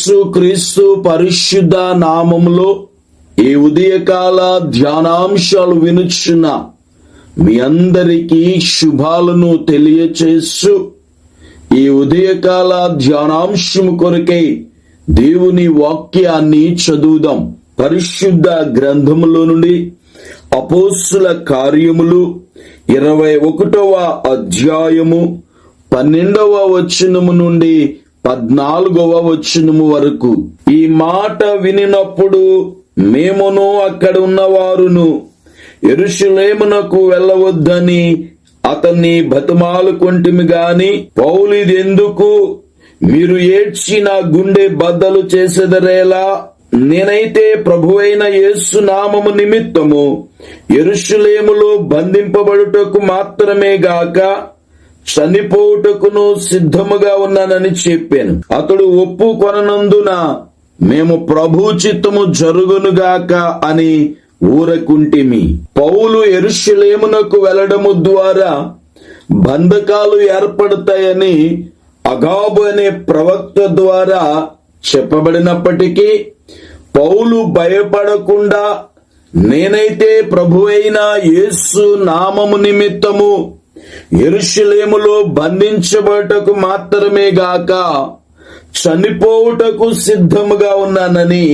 యేసు క్రీస్తు పరిశుద్ధ నామములో ఈ ఉదయకాల ధ్యానాంశాలు వినుచున్న మీ అందరికీ శుభాలను తెలియచేస్తూ ఈ ఉదయకాల ధ్యానాంశము కొరకై దేవుని వాక్యాన్ని చదువుదాం. పరిశుద్ధ గ్రంథములో నుండి అపోస్సుల కార్యములు ఇరవై ఒకటవ అధ్యాయము పన్నెండవ వచనము నుండి పద్నాలుగవ వచ్చినము వరకు. ఈ మాట వినినప్పుడు మేమును అక్కడ ఉన్నవారును ఎరుషులేమునకు వెళ్ళవద్దని అతన్ని బతిమాలుకొంటిమి గాని పౌలిదెందుకు మీరు ఏడ్చి నా గుండె బద్దలు చేసెదరేలా? నేనైతే ప్రభువైన యేసు నామము నిమిత్తము ఎరుషులేములో బంధింపబడుటకు మాత్రమే గాక చనిపోవుటకును సిద్ధముగా ఉన్నానని చెప్పాను. అతడు ఒప్పు కొననందున మేము ప్రభు చిత్తము జరుగునుగాక అని ఊరకుంటిమి. పౌలు ఎరుషులేమునకు వెళ్ళడము ద్వారా బంధకాలు ఏర్పడతాయని అగాబు అనే ప్రవక్త ద్వారా చెప్పబడినప్పటికీ పౌలు భయపడకుండా నేనైతే ప్రభు అయిన యేసు నామము నిమిత్తము ఎరుషులేములో బంధించబడటకు మాత్రమే గాక చనిపోవుటకు సిద్ధముగా ఉన్నానని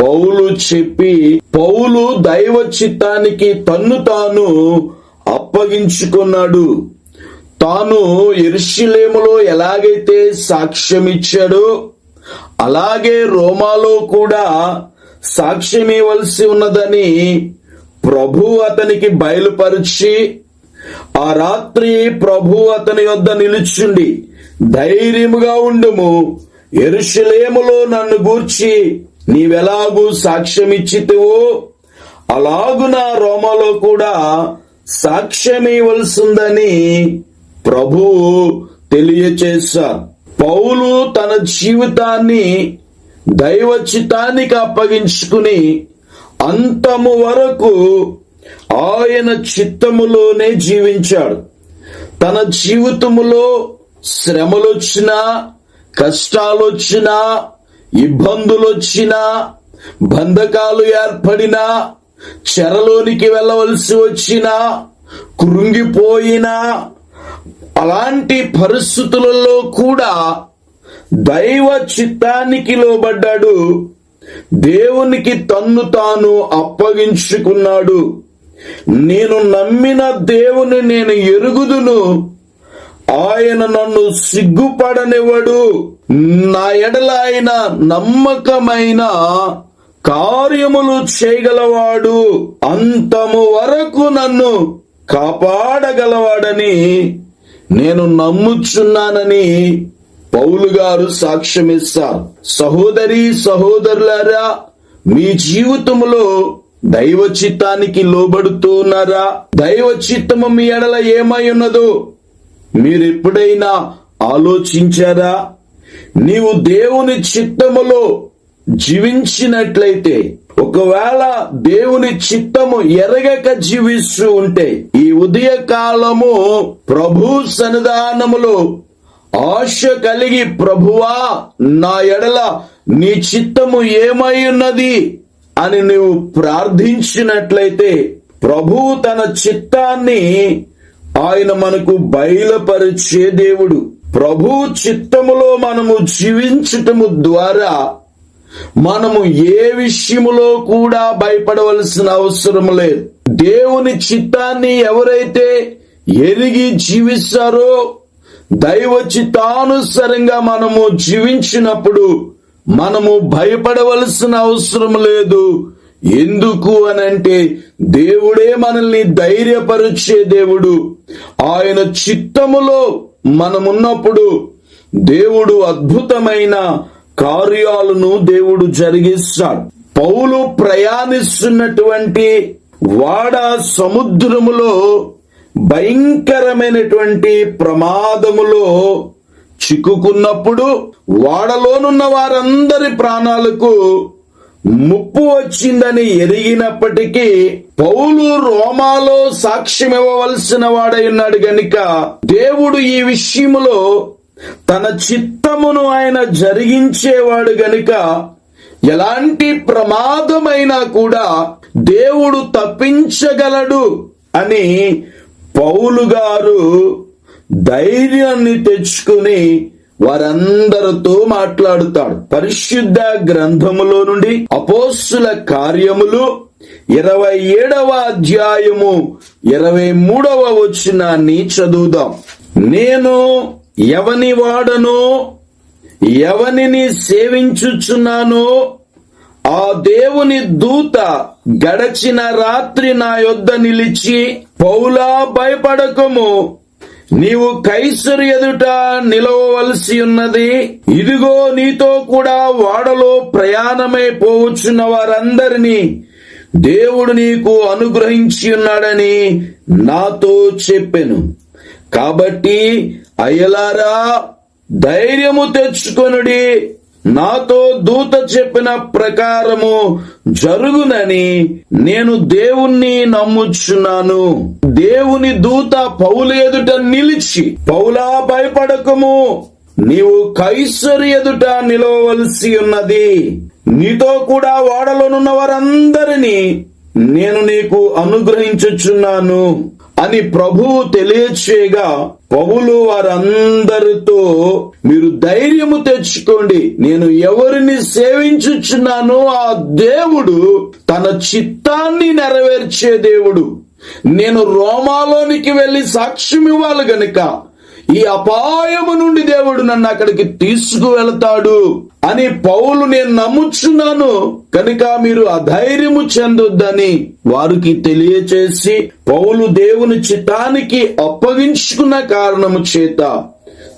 పౌలు చెప్పి పౌలు దైవ చిత్తానికి తన్ను తాను అప్పగించుకున్నాడు. తాను ఎరుషులేములో ఎలాగైతే సాక్ష్యం ఇచ్చాడో అలాగే రోమాలో కూడా సాక్ష్యం ఇవ్వవలసి ఉన్నదని ప్రభు అతనికి బయలుపరిచి ఆ రాత్రి ప్రభు అతని యొద్ద నిలుచుండి ధైర్యముగా ఉండుము. ఎరుషలేములో నన్ను గూర్చి నీవెలాగూ సాక్ష్యం అలాగు అలాగున రోమలో కూడా సాక్ష్యం ప్రభు ప్రభువు తెలియచేశారు పౌలు తన జీవితాన్ని దైవచితానికి అప్పగించుకుని అంతము వరకు ఆయన చిత్తములోనే జీవించాడు. తన జీవితములో శ్రమలొచ్చినా కష్టాలొచ్చినా ఇబ్బందులొచ్చినా బంధకాలు ఏర్పడినా చెరలోనికి వెళ్ళవలసి వచ్చినా కృంగిపోయినా అలాంటి పరిస్థితులలో కూడా దైవ చిత్తానికి లోబడ్డాడు. దేవునికి తన్ను తాను అప్పగించుకున్నాడు. నేను నమ్మిన దేవుని నేను ఎరుగుదును. ఆయన నన్ను సిగ్గుపడనివ్వడు. నా ఎడల ఆయన నమ్మకమైన కార్యములు చేయగలవాడు. అంతము వరకు నన్ను కాపాడగలవాడని నేను నమ్ముచున్నానని పౌలు గారు సాక్ష్యమిస్తారు. సహోదరి సహోదరులారా మీ జీవితంలో దైవ చిత్తానికి లోబడుతూ ఉన్నారా దైవ చిత్తము మీ ఎడల ఏమై ఉన్నదో మీరు ఎప్పుడైనా ఆలోచించారా? నీవు దేవుని చిత్తములో జీవించినట్లయితే ఒకవేళ దేవుని చిత్తము ఎరగక జీవిస్తూ ఉంటే ఈ ఉదయ కాలము ప్రభు సన్నిధానములో ఆశ కలిగి ప్రభువా నా ఎడల నీ చిత్తము ఏమై ఉన్నది? అని నువ్వు ప్రార్థించినట్లయితే ప్రభు తన చిత్తాన్ని ఆయన మనకు బయలుపరిచే దేవుడు. ప్రభు చిత్తములో మనము జీవించటము ద్వారా మనము ఏ విషయములో కూడా భయపడవలసిన అవసరం లేదు. దేవుని చిత్తాన్ని ఎవరైతే ఎరిగి జీవిస్తారో దైవ చిత్తానుసరంగా మనము జీవించినప్పుడు మనము భయపడవలసిన అవసరం లేదు. ఎందుకు అనంటే దేవుడే మనల్ని ధైర్యపరిచే దేవుడు. ఆయన చిత్తములో మనమున్నప్పుడు దేవుడు అద్భుతమైన కార్యాలను దేవుడు జరిగిస్తాడు. పౌలు ప్రయాణిస్తున్నటువంటి వాడ సముద్రములో భయంకరమైనటువంటి ప్రమాదములో చిక్కుకున్నప్పుడు వాడలోనున్న వారందరి ప్రాణాలకు ముప్పు వచ్చిందని ఎరిగినప్పటికీ పౌలు రోమాలో సాక్ష్యమివ్వవలసిన వాడై ఉన్నాడు గనుక దేవుడు ఈ విషయములో తన చిత్తమును ఆయన జరిగించేవాడు గనుక ఎలాంటి ప్రమాదమైనా కూడా దేవుడు తప్పించగలడు అని పౌలు గారు ధైర్యాన్ని తెచ్చుకుని వారందరితో మాట్లాడుతాడు. పరిశుద్ధ గ్రంథములో నుండి అపోస్సుల కార్యములు ఇరవై ఏడవ అధ్యాయము ఇరవై మూడవ వచనాన్ని చదువుదాం. నేను ఎవని వాడనో ఎవనిని సేవించుచున్నానో ఆ దేవుని దూత గడచిన రాత్రి నా యొద్ద నిలిచి పౌలా భయపడకము. నీవు కైసరు ఎదుట నిలవవలసి ఉన్నది. ఇదిగో నీతో కూడా వాడలో ప్రయాణమై పోవచ్చున్న వారందరినీ దేవుడు నీకు అనుగ్రహించి ఉన్నాడని నాతో చెప్పెను. కాబట్టి అయ్యలారా ధైర్యము తెచ్చుకొనుడి. నాతో దూత చెప్పిన ప్రకారము జరుగునని నేను దేవుణ్ణి నమ్ముచున్నాను. దేవుని దూత పౌలు ఎదుట నిలిచి పౌలా భయపడకము. నీవు కైసరి ఎదుట నిలవలసి ఉన్నది. నీతో కూడా వాడలోనున్న వారందరినీ నేను నీకు అనుగ్రహించుచున్నాను. అని ప్రభువు తెలియచేయగా పౌలు వారందరితో మీరు ధైర్యము తెచ్చుకోండి. నేను ఎవరిని సేవించుచున్నానో ఆ దేవుడు తన చిత్తాన్ని నెరవేర్చే దేవుడు. నేను రోమాలోనికి వెళ్ళి సాక్ష్యం ఇవ్వాలి గనుక. ఈ అపాయము నుండి దేవుడు నన్ను అక్కడికి తీసుకువెళతాడు అని పౌలు నేను నమ్ముచున్నాను. కనుక మీరు అధైర్యము చెందొద్దని వారికి తెలియచేసి పౌలు దేవుని చిత్తానికి అప్పగించుకున్న కారణము చేత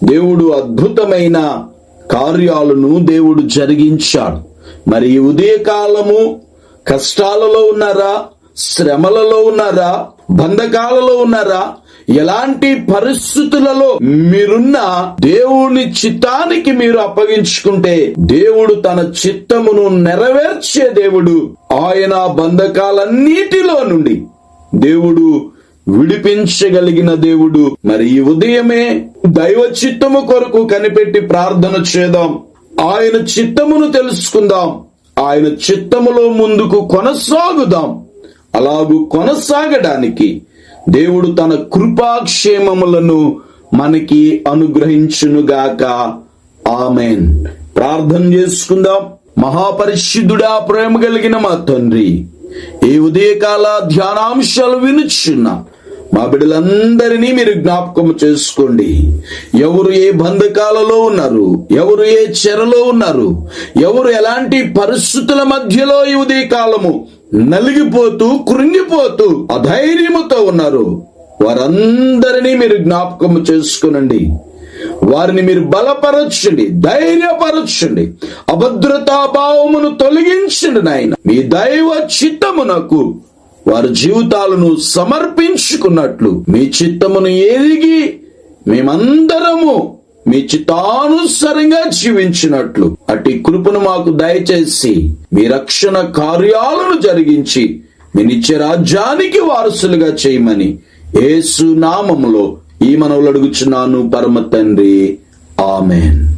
దేవుడు అద్భుతమైన కార్యాలను దేవుడు జరిగించాడు. మరి ఈ ఉదయకాలము కష్టాలలో ఉన్నారా? శ్రమలలో ఉన్నారా? బంధకాలలో ఉన్నారా? ఎలాంటి పరిస్థితులలో మీరున్న దేవుని చిత్తానికి మీరు అప్పగించుకుంటే దేవుడు తన చిత్తమును నెరవేర్చే దేవుడు ఆయన బంధకాలన్నిటిలో నుండి. దేవుడు విడిపించగలిగిన దేవుడు. మరి ఈ ఉదయమే దైవ చిత్తము కొరకు కనిపెట్టి ప్రార్థన చేద్దాం. ఆయన చిత్తమును తెలుసుకుందాం. ఆయన చిత్తములో ముందుకు కొనసాగుదాం. అలాగూ కొనసాగడానికి దేవుడు తన కృపాక్షేమములను మనకి అనుగ్రహించునుగాక. ఆమెన్. ప్రార్థన చేసుకుందాం. మహాపరిశుద్ధుడా ప్రేమ కలిగిన మా తండ్రి ఈ ఉదయకాల ధ్యానాంశాలు వినుచున్నా మా బిడ్డలందరినీ మీరు జ్ఞాపకం చేసుకోండి. ఎవరు ఏ బంధకాలలో ఉన్నారు ఎవరు ఏ చెరలో ఉన్నారు ఎవరు ఎలాంటి పరిస్థితుల మధ్యలో ఈ ఉదయకాలము నలిగిపోతూ కృంగిపోతూ అధైర్యముతో ఉన్నారు. వారందరినీ మీరు జ్ఞాపకం చేసుకునండి. వారిని మీరు బలపరచండి ధైర్యపరచండి అభద్రతా భావమును తొలగించండి నాయన. మీ దైవ చిత్తమునకు వారి జీవితాలను సమర్పించుకున్నట్లు మీ చిత్తమును ఎరిగి మేమందరము మీ చిత్తానుసరంగా జీవించినట్లు. అటు కృపను మాకు దయచేసి మీ రక్షణ కార్యాలను జరిగించి మీ నిత్య రాజ్యానికి వారసులుగా చేయమని ఏసు నామములో ఈ మనవులు అడుగుచున్నాను పరమ తండ్రి. ఆమెన్.